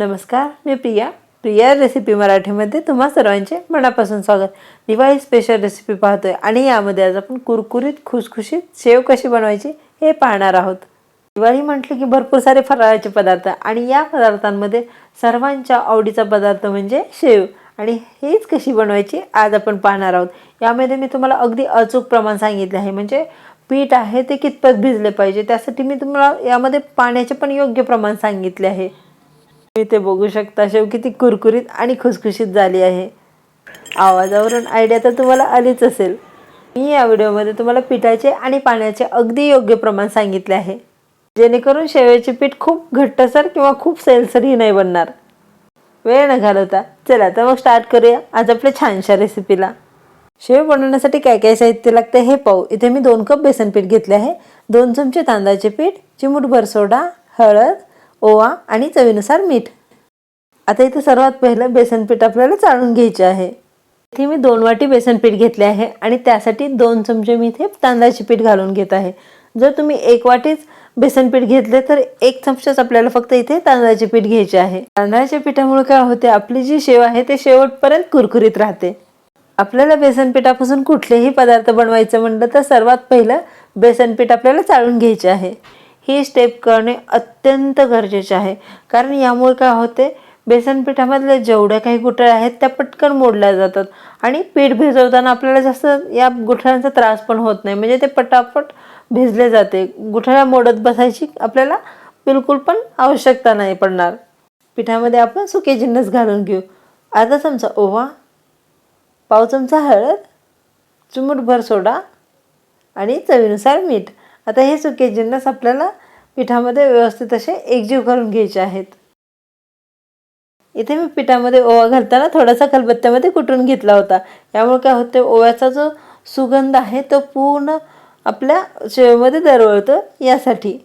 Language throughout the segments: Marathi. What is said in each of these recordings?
नमस्कार मी प्रिया. प्रिया रेसिपी मराठीमध्ये तुम्हा सर्वांचे मनापासून स्वागत. दिवाळी स्पेशल रेसिपी पाहतोय आणि यामध्ये आज आपण कुरकुरीत खुसखुशीत शेव कशी बनवायची हे पाहणार आहोत. दिवाळी म्हटलं की भरपूर सारे फराळाचे पदार्थ आणि या पदार्थांमध्ये सर्वांच्या आवडीचा पदार्थ म्हणजे शेव. आणि हेच कशी बनवायची आज आपण पाहणार आहोत. यामध्ये मी तुम्हाला अगदी अचूक प्रमाण सांगितले आहे. म्हणजे पीठ आहे ते कितपत भिजले पाहिजे त्यासाठी मी तुम्हाला यामध्ये पाण्याचे पण योग्य प्रमाण सांगितले आहे. इथे बघू शकता. शेव किती कुरकुरीत आणि खुसखुशीत झाली आहे. आवाजावरून आयडिया तर तुम्हाला आलीच असेल. मी या व्हिडिओमध्ये तुम्हाला पिठाचे आणि पाण्याचे अगदी योग्य प्रमाण सांगितले आहे. जेणेकरून शेवेचे पीठ खूप घट्टसर किंवा खूप सैलसरही नाही बनणार. वेळ न घालवता चला तर मग स्टार्ट करूया आज आपल्या छानशा रेसिपीला शेव बनवण्यासाठी काय काय साहित्य लागते हे पाहू. इथे मी दोन कप बेसन पीठ घेतले आहे. दोन चमचे तांदळाचे पीठ चिमूटभर सोडा हळद ओवा आणि चवीनुसार मीठ. आता इथे सर्वात पहिलं बेसन पीठ आपल्याला चाळून घ्यायचे आहे. इथे मी दोन वाटी बेसन पीठ घेतले आहे आणि त्यासाठी दोन चमचे मी इथे तांदळाचे पीठ घालून घेत आहे. जर तुम्ही एक वाटीच बेसन पीठ घेतले तर एक चमचाच आपल्याला फक्त इथे तांदळाचे पीठ घ्यायचे आहे. तांदळाच्या पिठामुळे काय होते आपली जी शेव आहे ते शेवटपर्यंत कुरकुरीत राहते. आपल्याला बेसन पिठापासून कुठलेही पदार्थ बनवायचं म्हणलं तर सर्वात पहिलं बेसन पीठ आपल्याला चाळून घ्यायचे आहे. ही स्टेप करणे अत्यंत गरजेचे आहे. कारण यामुळे काय होते बेसन पिठामधल्या जेवढ्या काही गुठळ्या आहेत त्या पटकन मोडल्या जातात आणि पीठ भिजवताना आपल्याला जास्त या गुठळ्यांचा त्रास पण होत नाही. म्हणजे ते पटापट भिजले जाते. गुठळ्या मोडत बसायची आपल्याला बिलकुल पण आवश्यकता नाही पडणार. पिठामध्ये आपण सुके जिन्नस घालून घेऊ. अर्धा चमचा ओवा पाव चमचा हळद चुमटभर सोडा आणि चवीनुसार मीठ. आता हे सुके जिन्नस आपल्याला पिठामध्ये व्यवस्थित असे एकजीव करून घ्यायचे आहेत. इथे मी पिठामध्ये ओवा घालताना थोडासा खलबत्त्यामध्ये कुटून घेतला होता. यामुळे काय होते ओव्याचा जो सुगंध आहे तो पूर्ण आपल्या शेवेमध्ये दरवळतो यासाठी.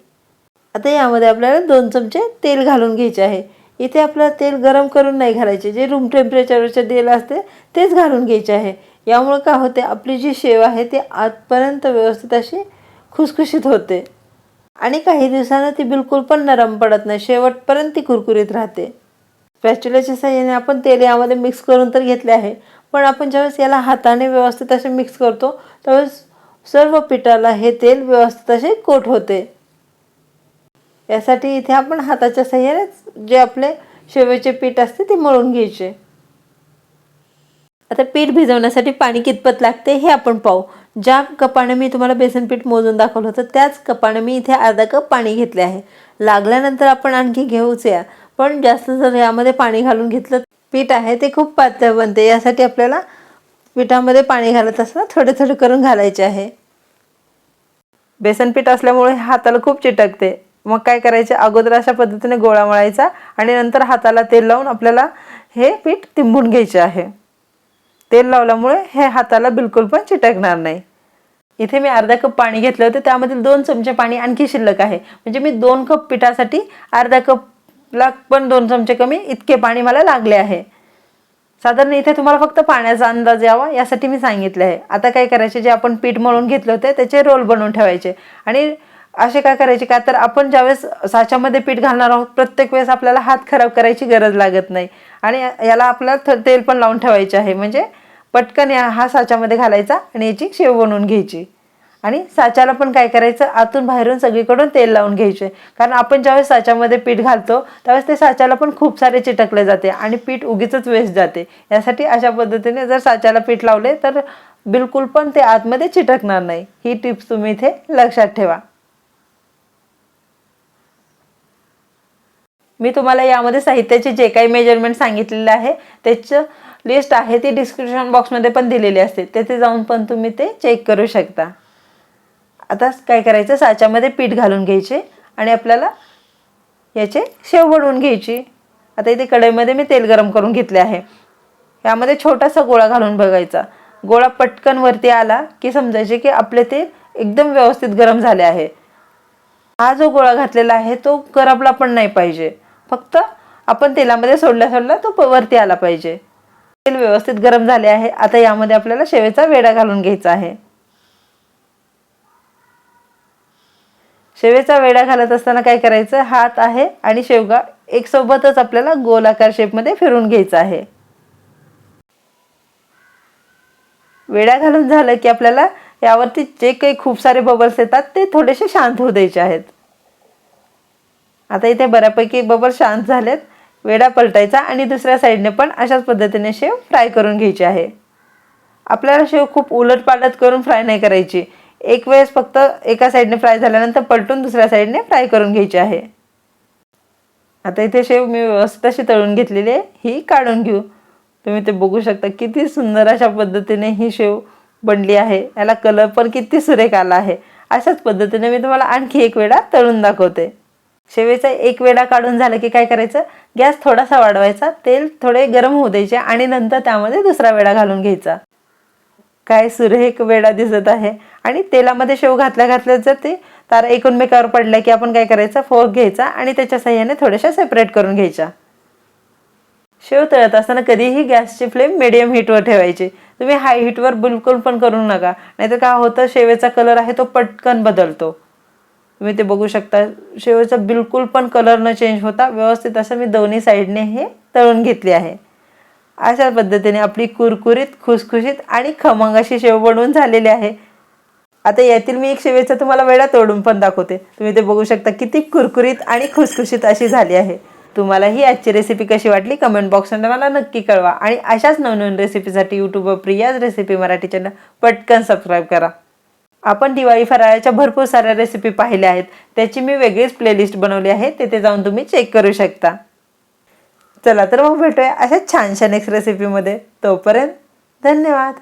आता यामध्ये आपल्याला दोन चमचे तेल घालून घ्यायचे आहे. इथे आपल्याला तेल गरम करून नाही घालायचे. जे रूम टेम्परेचरचे तेल असते तेच घालून घ्यायचे आहे. यामुळे काय होते आपली जी शेव आहे ती आतपर्यंत व्यवस्थित अशी खुसखुशीत होते. आणि काही दिवसानं ती बिलकुल पण नरम पडत नाही. शेवटपर्यंत ती कुरकुरीत राहते. स्पॅच्युलाच्या साह्याने आपण तेल यामध्ये मिक्स करून तर घेतले आहे. पण आपण ज्यावेळेस याला हाताने व्यवस्थित असे मिक्स करतो त्यावेळेस सर्व पिठाला हे तेल व्यवस्थित असे कोट होते. यासाठी इथे आपण हाताच्या साह्यानेच जे आपले शेवेचे पीठ असते ते मळून घ्यायचे. आता पीठ भिजवण्यासाठी पाणी कितपत लागते हे आपण पाहू. ज्या कपाने मी तुम्हाला बेसन पीठ मोजून दाखवलं होतं त्याच कपाने मी इथे अर्धा कप पाणी घेतले आहे. लागल्यानंतर आपण आणखी घेऊच या पण जास्त जर यामध्ये पाणी घालून घेतलं पीठ आहे ते खूप पातळ बनते यासाठी आपल्याला पिठामध्ये पाणी घालत असताना थोडे थोडे करून घालायचे आहे. बेसन पीठ असल्यामुळे हाताला खूप चिटकते. मग काय करायचे? अगोदर अशा पद्धतीने गोळा मळायचा आणि नंतर हाताला तेल लावून आपल्याला हे पीठ तिंबून घ्यायचे आहे. तेल लावल्यामुळे हे हाताला बिलकुल पण चिटकणार नाही. इथे मी अर्धा कप पाणी घेतलं होतं त्यामधील दोन चमचे पाणी आणखी शिल्लक आहे. म्हणजे मी दोन कप पिठासाठी अर्धा कपला पण दोन चमचे कमी इतके पाणी मला लागले आहे. साधारण इथे तुम्हाला फक्त पाण्याचा अंदाज यावा यासाठी मी सांगितले आहे. आता काय करायचे जे आपण पीठ मळून घेतले होते त्याचे रोल बनवून ठेवायचे. आणि असे काय करायचे का तर आपण ज्यावेळेस साच्यामध्ये पीठ घालणार आहोत प्रत्येक वेळेस आपल्याला हात खराब करायची गरज लागत नाही. आणि याला आपलं थ- तेल पण लावून ठेवायचे आहे. म्हणजे पटकन या हा साच्यामध्ये घालायचा आणि याची शेव बनवून घ्यायची. आणि साच्याला पण काय करायचं? आतून बाहेरून सगळीकडून तेल लावून घ्यायचे. कारण आपण ज्यावेळेस साच्यामध्ये पीठ घालतो त्यावेळेस ते साच्याला पण खूप सारे चिटकले जाते आणि पीठ उगीच वेस्ट जाते. यासाठी अशा पद्धतीने जर साच्याला पीठ लावले तर बिलकुल पण ते आतमध्ये चिटकणार नाही. ही टिप्स तुम्ही इथे लक्षात ठेवा. मी तुम्हाला यामध्ये साहित्याचे जे काही मेजरमेंट सांगितलेलं आहे त्याचं लिस्ट आहे ती डिस्क्रिप्शन बॉक्समध्ये पण दिलेली असते. तेथे जाऊन पण तुम्ही ते चेक करू शकता. आता काय करायचं? साच्यामध्ये पीठ घालून घ्यायचे आणि आपल्याला याचे शेव बनवून घ्यायची. आता इथे कढईमध्ये मी तेल गरम करून घेतले आहे. यामध्ये छोटासा गोळा घालून बघायचा. गोळा पटकन वरती आला की समजायचे की आपले तेल एकदम व्यवस्थित गरम झाले आहे. हा जो गोळा घातलेला आहे तो करपला पण नाही पाहिजे. फक्त आपण तेलामध्ये सोडल्या सोडला तो वरती आला पाहिजे. तेल व्यवस्थित गरम झाले आहे. आता यामध्ये आपल्याला शेवेचा वेडा घालून घ्यायचा आहे. शेवेचा वेडा घालत असताना काय करायचं? हात आहे आणि शेवगा एक सोबतच आपल्याला गोलाकार शेपमध्ये फिरून घ्यायचा आहे. वेड्या घालून झालं की आपल्याला यावरती जे काही खूप सारे बबल्स येतात ते थोडेसे शांत होऊ द्यायचे आहेत. आता इथे बऱ्यापैकी बबर शांत झालेत. वेडा पलटायचा आणि दुसऱ्या साईडने पण अशाच पद्धतीने शेव फ्राय करून घ्यायची आहे. आपल्याला शेव खूप उलट पालट करून फ्राय नाही करायची. एक वेळेस फक्त एका साईडने फ्राय झाल्यानंतर पलटून दुसऱ्या साईडने फ्राय करून घ्यायची आहे. आता इथे शेव मी व्यवस्थित अशी तळून घेतलेली आहे. ही काढून घेऊ. तुम्ही ते बघू शकता किती सुंदर अशा पद्धतीने ही शेव बनली आहे. याला कलर पण किती सुरेख आला आहे. अशाच पद्धतीने मी तुम्हाला आणखी एक वेळा तळून दाखवते. शेवेचा एक वेळा काढून झालं की काय करायचं? गॅस थोडासा वाढवायचा तेल थोडे गरम होऊ द्यायचे आणि नंतर त्यामध्ये दुसरा वेळा घालून घ्यायचा. काय सुरेख वेडा दिसत आहे. आणि तेलामध्ये शेव घातल्या घातल्या जर ते तारा एकूणमेकावर पडल्या की आपण काय करायचं? फोर्क घ्यायचा आणि त्याच्या साह्याने थोड्याशा सेपरेट करून घ्यायच्या. शेव तळत असताना कधीही गॅसची फ्लेम मिडियम हीटवर ठेवायची. तुम्ही हाय हीटवर बिलकुल पण करू नका. नाहीतर काय होतं? शेवेचा कलर आहे तो पटकन बदलतो. तुम्ही ते बघू शकता. शेवचा बिलकुल पण कलर न चेंज होता. व्यवस्थित असं मी दोन्ही साईडने हे तळून घेतले आहे. अशा पद्धतीने आपली कुरकुरीत खुसखुशीत आणि खमंग अशी शेव बनवून झालेली आहे. आता यातील मी एक शेवेचा तुम्हाला वेळा तोडून पण दाखवते. तुम्ही ते बघू शकता किती कुरकुरीत आणि खुसखुशीत अशी झाली आहे. तुम्हाला ही आजची रेसिपी कशी वाटली कमेंट बॉक्समध्ये मला नक्की कळवा. आणि अशाच नवनवीन रेसिपीसाठी यूट्यूबवर प्रियाज रेसिपी मराठी चॅनल पटकन सबस्क्राईब करा. आपण दिवाळी फराळाच्या भरपूर साऱ्या रेसिपी पाहिल्या आहेत. त्याची मी वेगळीच प्लेलिस्ट बनवली आहे. तिथे जाऊन तुम्ही चेक करू शकता. चला तर मग भेटूया अशा छानशा नेक्स्ट रेसिपीमध्ये तोपर्यंत धन्यवाद.